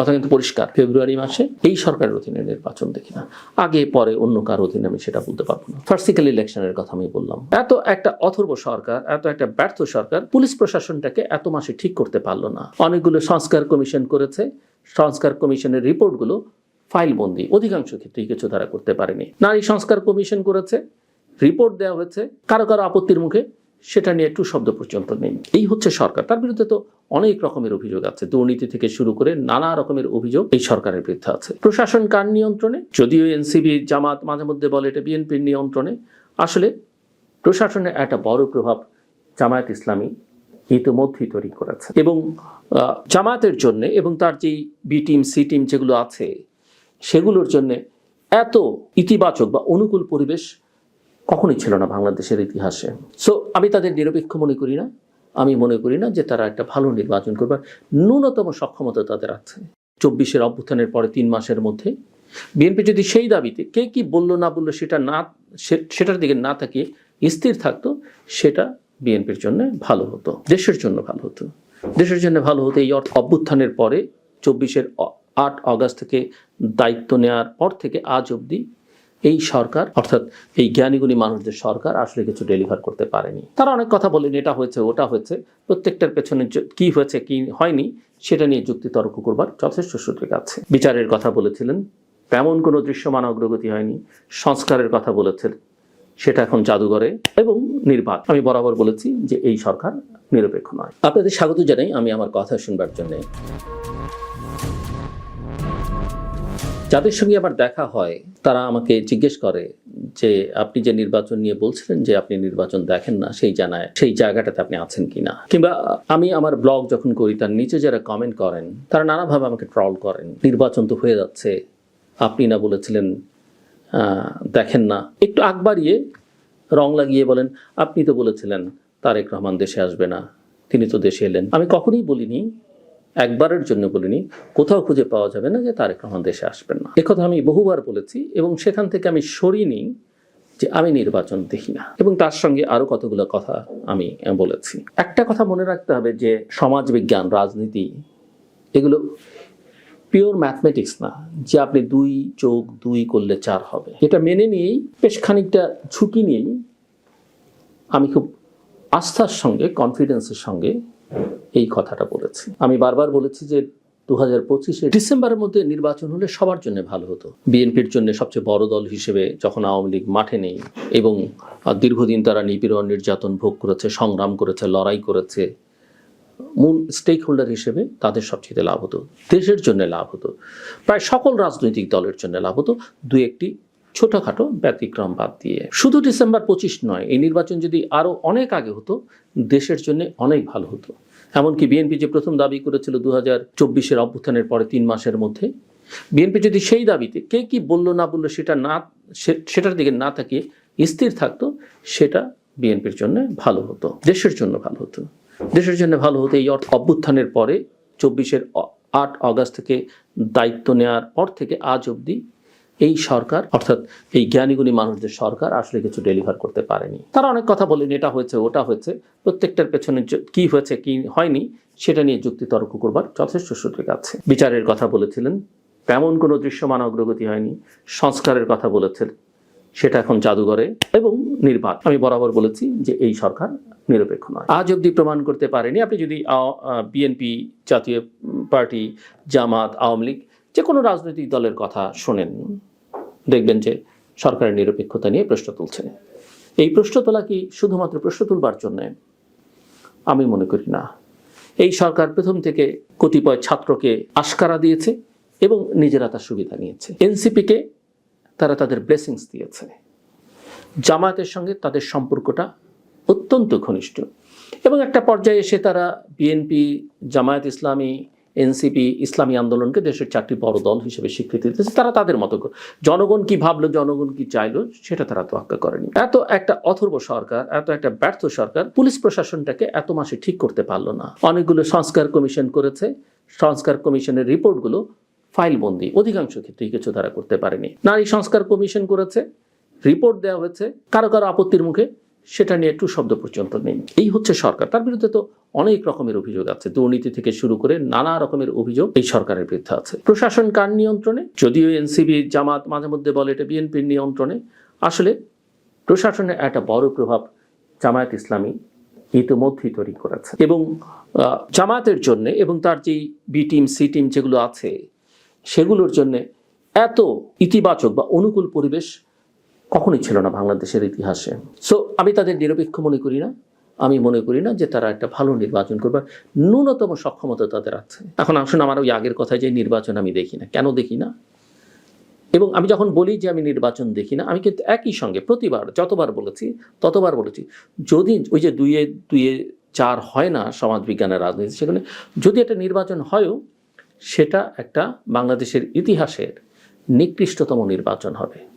কথা কিন্তু পরিষ্কার। ফেব্রুয়ারি মাসে এই সরকারের অধীনে নির্বাচন দেখি না। আগে, পরে অন্য কার অধীনে আমি সেটা বলতে পারব না। ফার্সিক্যাল ইলেকশনের কথা আমি বললাম। এত একটা অথর্ব সরকার, এত একটা ব্যর্থ সরকার পুলিশ প্রশাসনটাকে এত মাসে ঠিক করতে পারল না। অনেকগুলো সংস্কার কমিশন করেছে। সংস্কার কমিশনের রিপোর্টগুলো ফাইলবন্দি। অধিকাংশ ক্ষেত্রেই কিছু তারা করতে পারেনি। নারী সংস্কার কমিশন করেছে। রিপোর্ট দেওয়া হয়েছে। কারও কারও আপত্তির মুখে সেটা নিয়ে একটু শব্দ পর্যন্ত নেই। এই হচ্ছে সরকার। তার বিরুদ্ধে তো অনেক রকমের অভিযোগ আছে। দুর্নীতি থেকে শুরু করে নানা রকমের অভিযোগ এই সরকারের বিরুদ্ধে আছে। প্রশাসন কার নিয়ন্ত্রণে? যদিও এনসিবি জামাত মাঝে মধ্যে বলে এটা বিএনপির নিয়ন্ত্রণে। আসলে প্রশাসনের একটা বড় প্রভাব জামায়াত ইসলামী ইতিমধ্যেই তৈরি করেছে। এবং জামায়াতের জন্য এবং তার যেই বি টিম, সি টিম যেগুলো আছে, সেগুলোর জন্য এত ইতিবাচক বা অনুকূল পরিবেশ কখনোই ছিল না বাংলাদেশের ইতিহাসে। সো আমি তাদের নিরপেক্ষ মনে করি না। আমি মনে করি না যে তারা একটা ভালো নির্বাচন করবার ন্যূনতম সক্ষমতা তাদের আছে। চব্বিশের অভ্যুত্থানের পরে তিন মাসের মধ্যে বিএনপি যদি সেই দাবিতে কে কি বলল না বলল সেটা না সেটার দিকে না তাকিয়ে স্থির থাকতো, সেটা বিএনপির জন্য ভালো হতো। দেশের জন্য ভালো হতো। দেশের জন্য ভালো হতো এই অর্থ- অভ্যুত্থানের পরে চব্বিশের আট অগাস্ট থেকে দায়িত্ব নেওয়ার পর থেকে আজ অবধি এই সরকার, অর্থাৎ এই জ্ঞানীগুণী মানুষদের সরকার আসলে কিছু ডেলিভার করতে পারেনি। তারা অনেক কথা বলেন, এটা হয়েছে, ওটা হয়েছে। প্রত্যেকটার পেছনে কি হয়েছে, কি হয়নি, সেটা নিয়ে যুক্তি তর্ক করবার যথেষ্ট সুযোগ আছে। বিচারের কথা বলেছিলেন, তেমন কোনো দৃশ্যমান অগ্রগতি হয়নি। সংস্কারের কথা বলেছেন, সেটা এখন জাদুঘরে এবং নির্বাক। আমি বরাবর বলেছি যে এই সরকার নিরপেক্ষ নয়। আপনাদের স্বাগত জানাই, আমি আমার কথা শুনবার জন্য। যাদের সঙ্গে আমার দেখা হয়, তারা আমাকে জিজ্ঞেস করে যে, আপনি যে নির্বাচন নিয়ে বলছিলেন যে, আপনি নির্বাচন দেখেন না, সেই জানায়, সেই জায়গাটাতে আপনি আছেন কিনা? কিংবা, আমি আমার ব্লগ যখন করি, তার নিচে যারা কমেন্ট করেন, তারা নানাভাবে আমাকে ট্রল করেন, নির্বাচন তো হয়ে যাচ্ছে, আপনি না বলেছিলেন দেখেন না। একটু আগ বাড়িয়ে রং লাগিয়ে বলেন, আপনি তো বলেছিলেন, তারেক রহমান দেশে আসবে না, তিনি তো দেশে এলেন। আমি কখনোই বলিনি একবারের জন্য বলিনি, কোথাও খুঁজে পাওয়া যাবে না যে তারেক রহমান দেশে আসবেন না। একথা আমি বহুবার বলেছি এবং সেখান থেকে আমি সরিনি যে আমি নির্বাচন দেখি না। এবং তার সঙ্গে আরও কতগুলো কথা আমি বলেছি। একটা কথা মনে রাখতে হবে যে সমাজ বিজ্ঞান, রাজনীতি, এগুলো পিওর ম্যাথমেটিক্স না, যে আপনি দুই চোখ দুই করলে চার হবে। এটা মেনে নিয়েই বেশ খানিকটা ঝুঁকি নিয়েই আমি খুব আস্থার সঙ্গে কনফিডেন্সের সঙ্গে এই কথাটা বলেছি। আমি বারবার বলেছি যে দু হাজার পঁচিশে ডিসেম্বরের মধ্যে নির্বাচন হলে সবার জন্য ভালো হতো। বিএনপির জন্য সবচেয়ে বড় দল হিসেবে যখন আওয়ামী লীগ মাঠে নেই এবং দীর্ঘদিন তারা নিপীড়ন, নির্যাতন ভোগ করেছে, সংগ্রাম করেছে, লড়াই করেছে, মূল স্টেক হোল্ডার হিসেবে তাদের সবচেয়ে লাভ হতো। দেশের জন্য লাভ হতো। প্রায় সকল রাজনৈতিক দলের জন্য লাভ হতো। দু একটি ছোটখাটো ব্যতিক্রম বাদ দিয়ে। শুধু ডিসেম্বর পঁচিশ নয়, এই নির্বাচন যদি আরও অনেক আগে হতো, দেশের জন্য অনেক ভালো হতো। এমনকি বিএনপি যে প্রথম দাবি করেছিল দু হাজার চব্বিশের অভ্যুত্থানের পরে তিন মাসের মধ্যে, বিএনপি যদি সেই দাবিতে কে কি বলল না বলল সেটা না সেটার দিকে না তাকিয়ে স্থির থাকতো, সেটা বিএনপির জন্য ভালো হতো, দেশের জন্য ভালো হতো। দেশের জন্য ভালো হতো এই অর্থ অভ্যুত্থানের পরে চব্বিশের আট অগাস্ট থেকে দায়িত্ব নেওয়ার পর থেকে আজ অবধি এই সরকার, অর্থাৎ এই জ্ঞানীগুণী মানুষদের সরকার আসলে কিছু ডেলিভার করতে পারেনি। তারা অনেক কথা বলেন, এটা হয়েছে, ওটা হয়েছে। প্রত্যেকটার পেছনে কি হয়েছে, কি হয়নি, সেটা নিয়ে যুক্তি তর্ক করবার যথেষ্ট সুযোগ আছে। বিচারের কথা বলেছিলেন, তেমন কোনো দৃশ্যমান অগ্রগতি হয়নি। সংস্কারের কথা বলেছেন সেটা এখন জাদুঘরে এবং নির্বাক আমি বরাবর বলেছি যে এই সরকার নিরপেক্ষ নয়। আজ অবধি প্রমাণ করতে পারেনি। আপনি যদি বিএনপি জাতীয় পার্টি, জামাত, আওয়ামী লীগ যে কোনো রাজনৈতিক দলের কথা শোনেন দেখবেন যে সরকারের নিরপেক্ষতা নিয়ে প্রশ্ন তুলছে। এই প্রশ্ন তোলা কি শুধুমাত্র প্রশ্ন তুলবার জন্যে? আমি মনে করি না। এই সরকার প্রথম থেকে কতিপয় ছাত্রকে আশকারা দিয়েছে এবং নিজেরা তার সুবিধা নিয়েছে। এনসিপিকে তারা তাদের ব্লেসিংস দিয়েছে। জামায়াতের সঙ্গে তাদের সম্পর্কটা অত্যন্ত ঘনিষ্ঠ এবং একটা পর্যায়ে এসে তারা বিএনপি, জামায়াত ইসলামী এনসিপি ইসলামী আন্দোলনকে দেশের চারটি বড় দল হিসেবে স্বীকৃতি দিতেছে তারা তাদের মতো জনগণ কি ভাবলো, জনগণ কি চাইলো, সেটা তারা তোয়াক্কা করেনি। এত একটা অথর্ব সরকার, এত একটা ব্যর্থ সরকার, পুলিশ প্রশাসনটাকে এত মাসে ঠিক করতে পারল না। অনেকগুলো সংস্কার কমিশন করেছে, সংস্কার কমিশনের রিপোর্টগুলো ফাইলবন্দি, অধিকাংশ ক্ষেত্রেই কিছু তারা করতে পারেনি। নারী সংস্কার কমিশন করেছে, রিপোর্ট দেওয়া হয়েছে, কারও কারও আপত্তির মুখে সেটা নিয়ে একটু শব্দ পর্যন্ত নেই। এই হচ্ছে সরকার। তার বিরুদ্ধে তো অনেক রকমের অভিযোগ আছে। দুর্নীতি থেকে শুরু করে নানা রকমের অভিযোগ এই সরকারের বিরুদ্ধে আছে। প্রশাসন কার নিয়ন্ত্রণে? যদিও এনসিবি জামাত মাঝে মধ্যে বলে এটা বিএনপির নিয়ন্ত্রণে। আসলে প্রশাসনের একটা বড় প্রভাব জামায়াত ইসলামী ইতিমধ্যেই তৈরি করেছে। এবং জামায়াতের জন্য এবং তার যেই বি টিম সি টিম যেগুলো আছে, সেগুলোর জন্য এত ইতিবাচক বা অনুকূল পরিবেশ কখনোই ছিল না বাংলাদেশের ইতিহাসে। সো আমি তাদের নিরপেক্ষ মনে করি না। আমি মনে করি না যে তারা একটা ভালো নির্বাচন করবার ন্যূনতম সক্ষমতা তাদের আছে। এখন আসুন আমার ওই আগের কথায় যে নির্বাচন আমি দেখি না। কেন দেখি না? এবং আমি যখন বলি যে আমি নির্বাচন দেখি না, আমি কিন্তু একই সঙ্গে প্রতিবার, যতবার বলেছি, ততবার বলেছি, যদি ওই যে দুইয়ে দুইয়ে চার হয় না সমাজবিজ্ঞানের রাজনীতি সেখানে যদি একটা নির্বাচন হয়ও, সেটা একটা বাংলাদেশের ইতিহাসের নিকৃষ্টতম নির্বাচন হবে।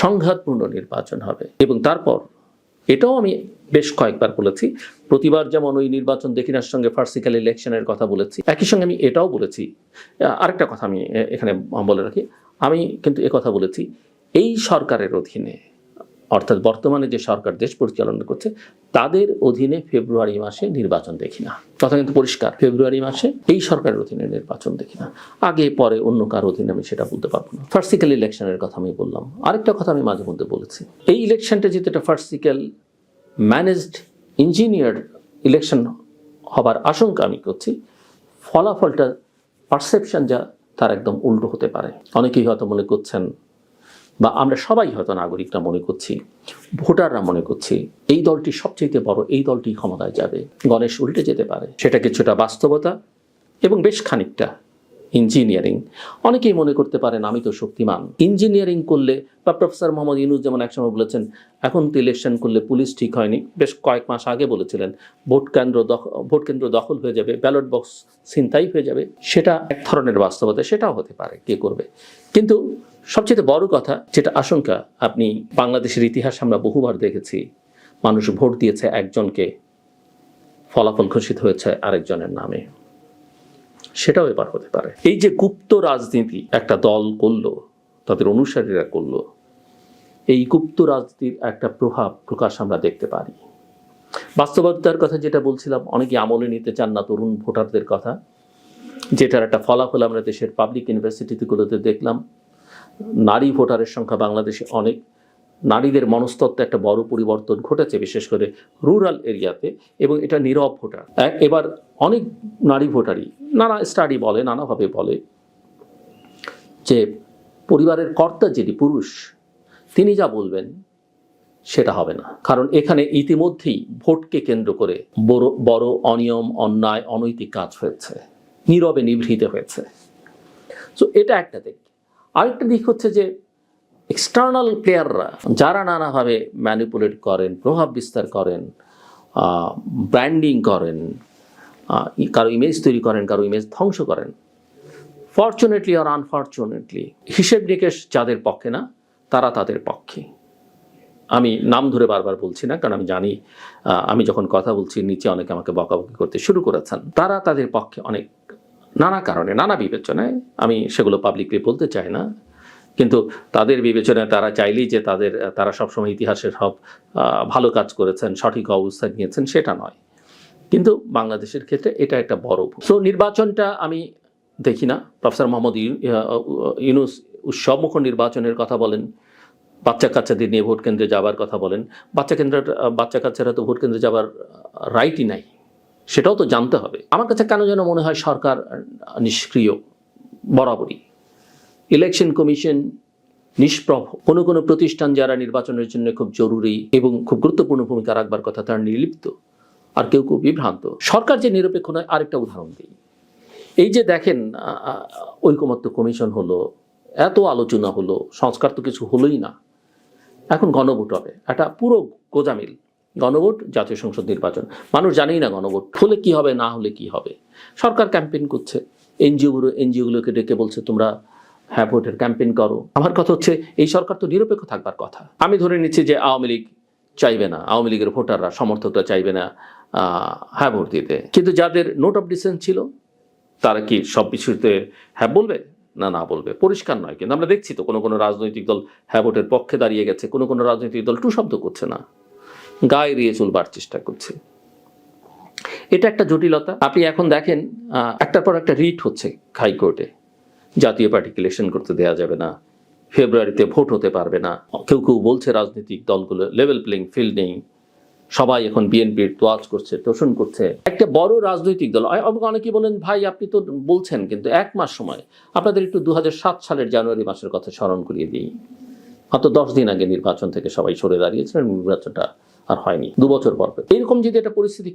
সংঘাতপূর্ণ নির্বাচন হবে। এবং তারপর, এটাও আমি বেশ কয়েকবার বলেছি, প্রতিবার যেমন ওই নির্বাচন দেখিনার সঙ্গে ফার্সিক্যাল ইলেকশনের কথা বলেছি, একই সঙ্গে আমি এটাও বলেছি আরেকটা কথা আমি এখানে বলে রাখি, আমি কিন্তু কথা বলেছি, এই সরকারের অধীনে অর্থাৎ বর্তমানে যে সরকার দেশ পরিচালনা করছে, তাদের অধীনে ফেব্রুয়ারি মাসে নির্বাচন দেখি না। কথা কিন্তু পরিষ্কার, ফেব্রুয়ারি মাসে এই সরকারের অধীনে নির্বাচন দেখি না। আগে, পরে অন্য কার অধীনে আমি সেটা বলতে পারব না। ফার্সিক্যাল ইলেকশনের কথা আমি বললাম। আরেকটা কথা আমি মাঝে মধ্যে বলেছি। এই ইলেকশনটা যেহেতু একটা ফার্সিক্যাল ম্যানেজড ইঞ্জিনিয়ার ইলেকশন হবার আশঙ্কা আমি করছি, ফলাফলটা পারসেপশন যা তার একদম উল্টো হতে পারে। অনেকেই হয়তো মনে করছেন বা আমরা সবাই হয়তো নাগরিকরা মনে করছি, ভোটাররা মনে করছি, এই দলটি সবচেয়ে বড়, এই দলটি ক্ষমতায় যাবে। গণেশ উল্টে যেতে পারে। সেটা কিছুটা বাস্তবতা এবং বেশ খানিকটা ইঞ্জিনিয়ারিং। অনেকেই মনে করতে পারেন, আমি তো শক্তিমান। ইঞ্জিনিয়ারিং করলে, বা প্রফেসর মোহাম্মদ ইউনুস যেমন একসময় বলেছেন, এখন তো ইলেকশন করলে পুলিশ ঠিক হয়নি। বেশ কয়েক মাস আগে বলেছিলেন, ভোট কেন্দ্র ভোট কেন্দ্র দখল হয়ে যাবে, ব্যালট বক্স ছিনতাই হয়ে যাবে। সেটা এক ধরনের বাস্তবতা, সেটাও হতে পারে, কে করবে? কিন্তু সবচেয়ে বড় কথা, যেটা আশঙ্কা, আপনি বাংলাদেশের ইতিহাস আমরা বহুবার দেখেছি, মানুষ ভোট দিয়েছে একজনকে, ফলাফল ঘোষিত হয়েছে আরেকজনের নামে। সেটাও এবার হতে পারে। এই যে গুপ্ত রাজনীতি একটা দল করল, তাদের অনুসারীরা করল, এই গুপ্ত রাজনীতির একটা প্রভাব, প্রকাশ আমরা দেখতে পারি। বাস্তবতার কথা যেটা বলছিলাম, অনেকে আমলে নিতে চান না তরুণ ভোটারদের কথা, যেটার একটা ফলাফল আমরা দেশের পাবলিক ইউনিভার্সিটিগুলোতে দেখলাম। নারী ভোটারের সংখ্যা বাংলাদেশে অনেক। নারীদের মনস্তত্ত্বে একটা বড় পরিবর্তন ঘটেছে, বিশেষ করে রুরাল এরিয়াতে, এবং এটা নীরব ভোটার। এবার অনেক নারী ভোটারই, নানা স্টাডি বলে, নানাভাবে বলে যে পরিবারের কর্তা যিনি পুরুষ, তিনি যা বলবেন সেটা হবে না। কারণ এখানে ইতিমধ্যেই ভোটকে কেন্দ্র করে বড় বড় অনিয়ম, অন্যায়, অনৈতিক কাজ হয়েছে, নীরবে নিভৃত হয়েছে। সো এটা একটা দিক। আরেকটা দিক হচ্ছে যে এক্সটার্নাল প্লেয়াররা যারা নানাভাবে ম্যানিপুলেট করেন, প্রভাব বিস্তার করেন ব্র্যান্ডিং করেন কারও ইমেজ তৈরি করেন, কারও ইমেজ ধ্বংস করেন। ফর্চুনেটলি আর আনফর্চুনেটলি হিসেব নিকেশ যাদের পক্ষে না, তারা তাদের পক্ষে। আমি নাম ধরে বারবার বলছি না, কারণ আমি জানি আমি যখন কথা বলছি, নিচে অনেকে আমাকে বকাবকি করতে শুরু করেছেন। তারা তাদের পক্ষে অনেক নানা কারণে, নানা বিবেচনায় আমি সেগুলো পাবলিকলি বলতে চাই না। কিন্তু তাদের বিবেচনায় তারা চাইলেই যে তাদের, তারা সবসময় ইতিহাসের সব ভালো কাজ করেছেন, সঠিক অবস্থান নিয়েছেন, সেটা নয়। কিন্তু বাংলাদেশের ক্ষেত্রে এটা একটা বড় সো নির্বাচনটা আমি দেখি না। প্রফেসর মোহাম্মদ ইউনুস উৎসবমুখ নির্বাচনের কথা বলেন, বাচ্চা কাচ্চাদের নিয়ে ভোট কেন্দ্রে যাবার কথা বলেন। বাচ্চা কেন্দ্র বাচ্চা কাচ্চারা তো ভোট কেন্দ্রে যাবার রাইটই নাই। সেটাও তো জানতে হবে। আমার কাছে কেন যেন মনে হয় সরকার নিষ্ক্রিয়, বরাবরই। ইলেকশন কমিশন নিষ্প্রভ, কোনো কোনো প্রতিষ্ঠান যারা নির্বাচনের জন্য খুব জরুরি এবং খুব গুরুত্বপূর্ণ ভূমিকা রাখবার কথা তারা নির্লিপ্ত, আর কেউ কেউ বিভ্রান্ত। সরকার যে নিরপেক্ষ নয়, আরেকটা উদাহরণ দিই। এই যে দেখেন ঐকমত্য কমিশন হলো, এত আলোচনা হলো, সংস্কার তো কিছু হলোই না। এখন গণভোট হবে, একটা পুরো গোজামিল। গণভোট, জাতীয় সংসদ নির্বাচন। মানুষ জানেই না গণভোট। হলে কি হবে, না হলে কি হবে? সরকার ক্যাম্পেইন করছে। এনজিওগুলো এনজিওগুলোকে ডেকে বলছে, তোমরা হ্যাঁ ভোটের ক্যাম্পেইন করো। আমার কথা হচ্ছে, এই সরকার তো নিরপেক্ষ থাকবার কথা। আমি ধরে নিচ্ছি যে আওয়ামী লীগ চাইবে না। আওয়ামী লীগের ভোটাররা, সমর্থকরা চাইবে না হ্যাঁ ভোট দিতে। কিন্তু যাদের নোট অফ ডিসেন্স ছিল, তারা কি সব কিছুতে হ্যাঁ বলবে? না না বলবে। পরিষ্কার নয়। কিন্তু আমরা দেখছি তো, কোনো কোনো রাজনৈতিক দল হ্যাঁ ভোটের পক্ষে দাঁড়িয়ে গেছে। কোনো কোনো রাজনৈতিক দল টু শব্দ করছে না। গায়ে এড়িয়ে চলবার চেষ্টা করছে। এটা একটা জটিলতা। আপনি এখন দেখেন একটার পর একটা রিট হচ্ছে হাইকোর্টে। জাতীয় পার্টিকে ইলেকশন করতে দেওয়া যাবে না, ফেব্রুয়ারিতে ভোট হতে পারবে না। কেউ কেউ বলছে রাজনৈতিক দলগুলো লেভেল প্লেইং ফিল্ড নেই। সবাই এখন বিএনপির তোয়াজ করছে, তোষণ করছে। একটা বড় রাজনৈতিক দল অনেকেই বলেন, ভাই, আপনি তো বলছেন, কিন্তু এক মাস সময়। আপনাদের একটু দু হাজার সাত সালের জানুয়ারি মাসের কথা স্মরণ করিয়ে দিই। মাত্র দশ দিন আগে নির্বাচন থেকে সবাই সরে দাঁড়িয়েছিলেন, নির্বাচনটা আর হয়নি দু বছর পর। এরকম যদি একটা পরিস্থিতি